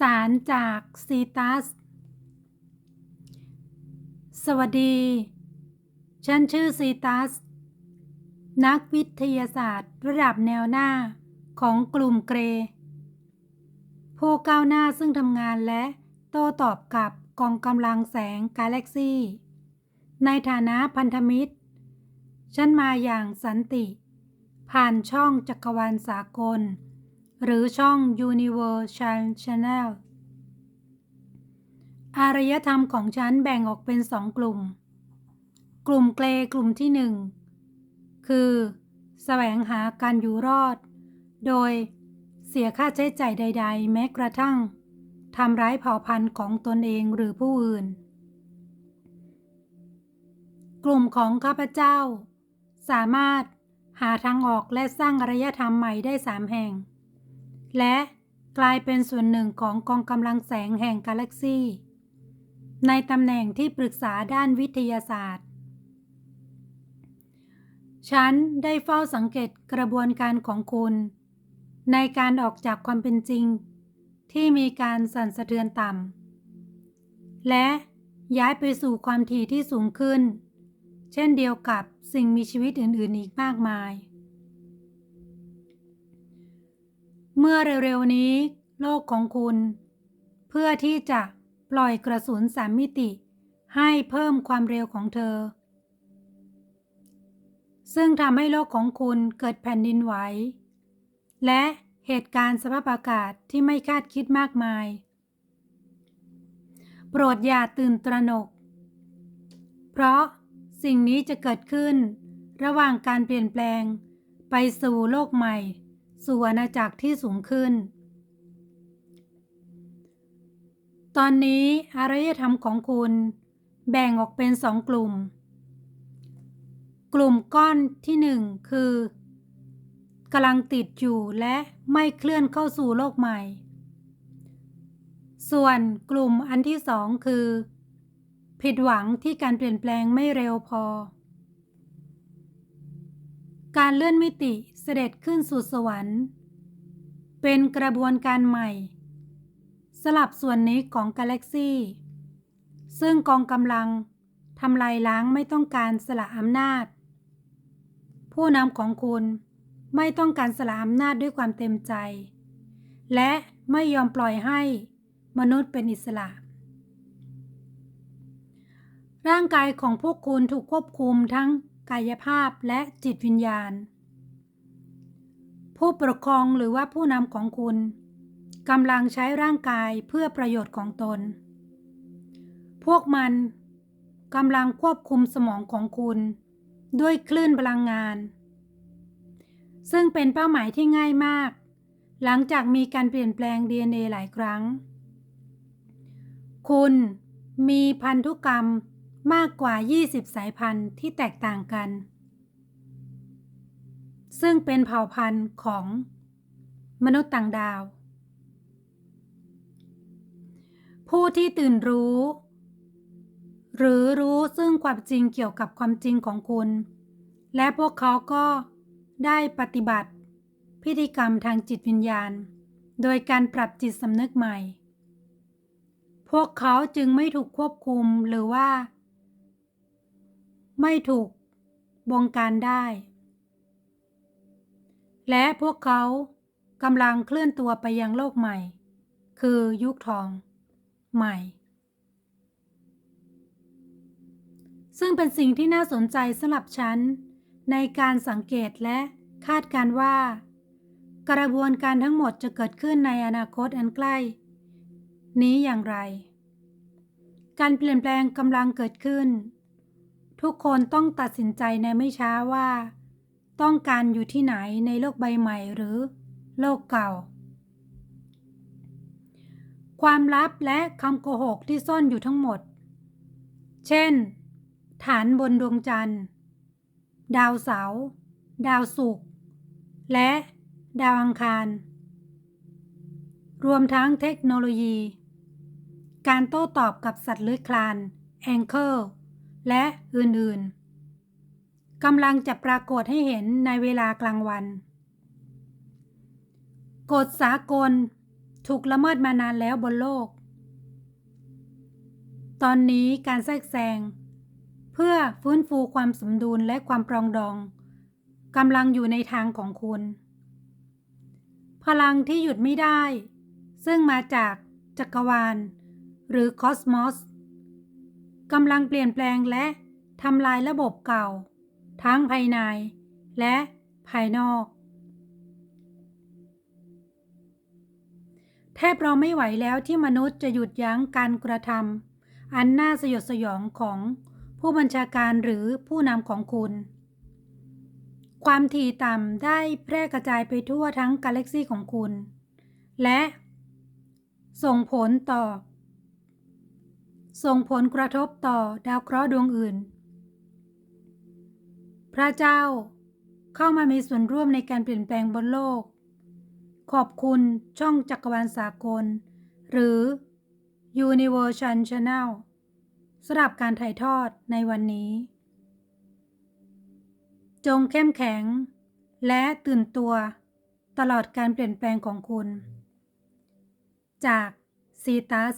สารจากซีตัส สวัสดี ฉันชื่อซีตัส นักวิทยาศาสตร์ระดับแนวหน้าของกลุ่มเกร ผู้ก้าวหน้าซึ่งทำงานและโต้ตอบกับกองกำลังแสงกาแล็กซี่ ในฐานะพันธมิตร ฉันมาอย่างสันติ ผ่านช่องจักรวาลสากล หรือช่อง Universal Channel อารยธรรมของฉันแบ่งออกเป็นสองกลุ่ม กลุ่มเกรกลุ่มที่หนึ่งคือแสวงหาการอยู่รอด โดยเสียค่าใช้จ่ายใด ๆ แม้กระทั่งทำร้ายเผ่าพันธุ์ของตนเองหรือผู้อื่น กลุ่มของข้าพเจ้า สามารถหาทางออกและสร้างอารยธรรมใหม่ได้สามแห่ง และกลายเป็นส่วนหนึ่งของกองกำลังแสงแห่งกาแล็กซีในตำแหน่งที่ปรึกษาด้านวิทยาศาสตร์ ฉันได้เฝ้าสังเกตกระบวนการของคุณ ในการออกจากความเป็นจริง ที่มีการสั่นสะเทือนต่ำ และย้ายไปสู่ความถี่ที่สูงขึ้น เช่นเดียวกับสิ่งมีชีวิตอื่น ๆ อีกมากมาย มื่อเร็วๆนี้ โลกของคุณ เพื่อที่จะปล่อยกระสุนสามมิติ ให้เพิ่มความเร็วของเธอ ซึ่งทำให้โลกของคุณเกิดแผ่นดินไหว และเหตุการณ์สภาพอากาศที่ไม่คาดคิดมากมาย โปรดอย่าตื่นตระหนก เพราะสิ่งนี้จะเกิดขึ้นระหว่างการเปลี่ยนแปลงไปสู่โลกใหม่ สู่อาณาจักรที่สูงขึ้น ตอนนี้อารยธรรมของคุณแบ่งออกเป็นสองกลุ่ม กลุ่มก้อนที่หนึ่งคือกำลังติดอยู่และไม่เคลื่อนเข้าสู่โลกใหม่ ส่วนกลุ่มอันที่สองคือ ผิดหวังที่การเปลี่ยนแปลงไม่เร็วพอ การเลื่อนมิติ เสด็จขึ้นสู่สวรรค์ เป็นกระบวนการใหม่ สลับส่วนนี้ของกาแล็กซี่ ซึ่งกองกำลังทำลายล้างไม่ต้องการสละอำนาจ ผู้นำของคุณไม่ต้องการสละอำนาจด้วยความเต็มใจ และไม่ยอมปล่อยให้มนุษย์เป็นอิสระ ร่างกายของพวกคุณถูกควบคุมทั้งกายภาพและจิตวิญญาณ ผู้ปกครองหรือว่าผู้นำของคุณกำลังใช้ร่างกายเพื่อประโยชน์ของตน พวกมันกำลังควบคุมสมองของคุณ ด้วยคลื่นพลังงาน ซึ่งเป็นเป้าหมายที่ง่ายมาก หลังจากมีการเปลี่ยนแปลง DNA หลายครั้ง คุณมีพันธุกรรมมากกว่า 20 สายพันธุ์ที่แตกต่างกัน ซึ่งเป็นเผ่าพันธุ์ของมนุษย์ต่างดาว ผู้ที่ตื่นรู้ หรือรู้ซึ่งความจริงเกี่ยวกับความจริงของคุณ และพวกเขาก็ได้ปฏิบัติ พิธีกรรมทางจิตวิญญาณ โดยการปรับจิตสำนึกใหม่ พวกเขาจึงไม่ถูกควบคุมหรือว่า ไม่ถูกบงการได้ และพวกเขากำลังเคลื่อนตัวไปยังโลกใหม่ คือยุคทอง ใหม่ ซึ่งเป็นสิ่งที่น่าสนใจสำหรับฉัน ในการสังเกตและคาดการว่า กระบวนการทั้งหมดจะเกิดขึ้นในอนาคตอันใกล้ นี้อย่างไร การเปลี่ยนแปลงกำลังเกิดขึ้น ทุกคนต้องตัดสินใจในไม่ช้าว่า ต้องการอยู่ที่ไหนในโลกใบใหม่หรือโลกเก่า ความลับและคำโกหกที่ซ่อนอยู่ทั้งหมด เช่น ฐานบนดวงจันทร์ ดาวเสาร์ดาวศุกร์และดาวอังคาร รวมทั้งเทคโนโลยี การโต้ตอบกับสัตว์เลื้อยคลาน แองเกิลและอื่นๆ กำลังจะปรากฏให้เห็นในเวลากลางวัน กฎสากลถูกละเมิดมานานแล้วบนโลก ตอนนี้การแทรกแซง เพื่อฟื้นฟูความสมดุลและความปรองดองกำลังอยู่ในทางของคุณ พลังที่หยุดไม่ได้ ซึ่งมาจากจักรวาล หรือคอสมอสกำลังเปลี่ยนแปลงและทำลายระบบเก่า ทั้งภายใน และภายนอก แทบเราไม่ไหวแล้วที่มนุษย์จะหยุดยั้งการกระทำอันน่าสยดสยองของผู้บัญชาการหรือผู้นำของคุณ ความถี่ต่ำได้แพร่กระจายไปทั่วทั้งกาแล็กซีของคุณ และส่งผลต่อ ส่งผลกระทบต่อดาวเคราะห์ดวงอื่น พระเจ้า เข้ามามีส่วนร่วมในการเปลี่ยนแปลงบนโลก ขอบคุณช่องจักรวาลสากล หรือ Universal Channel สำหรับการถ่ายทอดในวันนี้ จงเข้มแข็ง และตื่นตัวตลอดการเปลี่ยนแปลงของคุณ จากซีตัส